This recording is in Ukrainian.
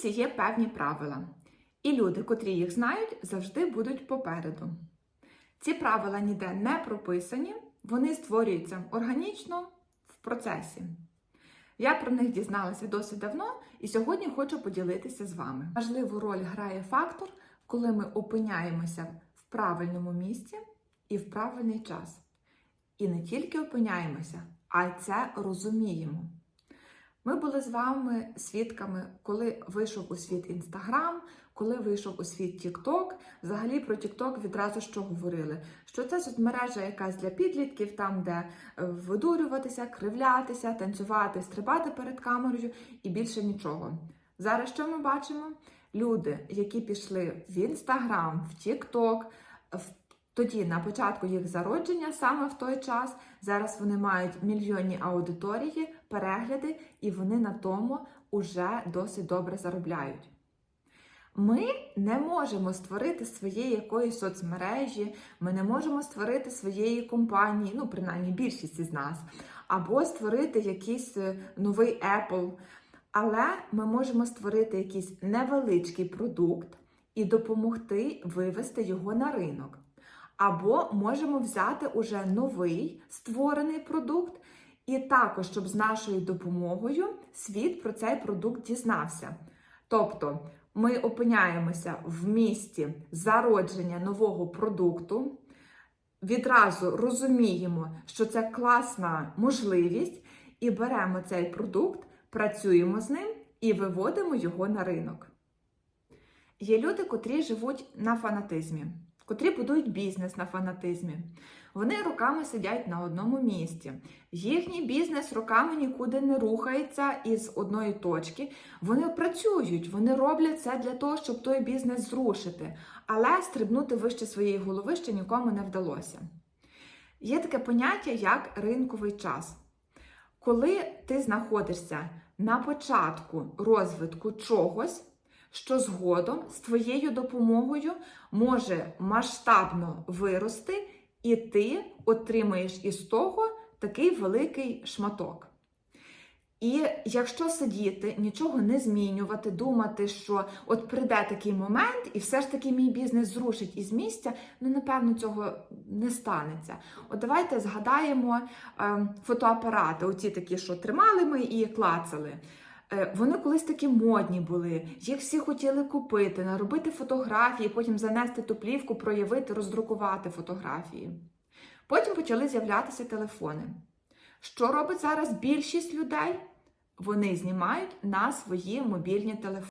бізнесі є певні правила, і люди, котрі їх знають, завжди будуть попереду. Ці правила ніде не прописані, вони створюються органічно в процесі. Я про них дізналася досить давно і сьогодні хочу поділитися з вами. Важливу роль грає фактор, коли ми опиняємося в правильному місці і в правильний час. І не тільки опиняємося, а й це розуміємо. Ми були з вами свідками, коли вийшов у світ Інстаграм, коли вийшов у світ Тікток. Взагалі про Тікток відразу що говорили? Що це соцмережа якась для підлітків, там, де е, видурюватися, кривлятися, танцювати, стрибати перед камерою і більше нічого. Зараз що ми бачимо? Люди, які пішли в Інстаграм, в Тікток, в тоді, на початку їх зародження, саме в той час, зараз вони мають мільйонні аудиторії, перегляди, і вони на тому уже досить добре заробляють. Ми не можемо створити своєї якоїсь соцмережі, ми не можемо створити своєї компанії, ну, принаймні більшість із нас, або створити якийсь е, новий Apple. Але ми можемо створити якийсь невеличкий продукт і допомогти вивести його на ринок. Або можемо взяти уже новий створений продукт, і також, щоб з нашою допомогою світ про цей продукт дізнався. Тобто ми опиняємося в місті зародження нового продукту, відразу розуміємо, що це класна можливість, і беремо цей продукт, працюємо з ним і виводимо його на ринок. Є люди, котрі живуть на фанатизмі котрі будують бізнес на фанатизмі. Вони роками сидять на одному місці. Їхній бізнес роками нікуди не рухається із одної точки. Вони працюють, вони роблять це для того, щоб той бізнес зрушити, але стрибнути вище своєї голови ще нікому не вдалося. Є таке поняття, як ринковий час. Коли ти знаходишся на початку розвитку чогось, що згодом з твоєю допомогою може масштабно вирости, і ти отримаєш із того такий великий шматок. І якщо сидіти, нічого не змінювати, думати, що от прийде такий момент, і все ж таки мій бізнес зрушить із місця, ну напевно, цього не станеться. От давайте згадаємо е, фотоапарати, оці такі, що тримали ми і клацали. Е, вони колись такі модні були, їх всі хотіли купити, наробити фотографії, потім занести ту плівку, проявити, роздрукувати фотографії. Потім почали з'являтися телефони. Що робить зараз більшість людей? Вони знімають на свої мобільні телефони.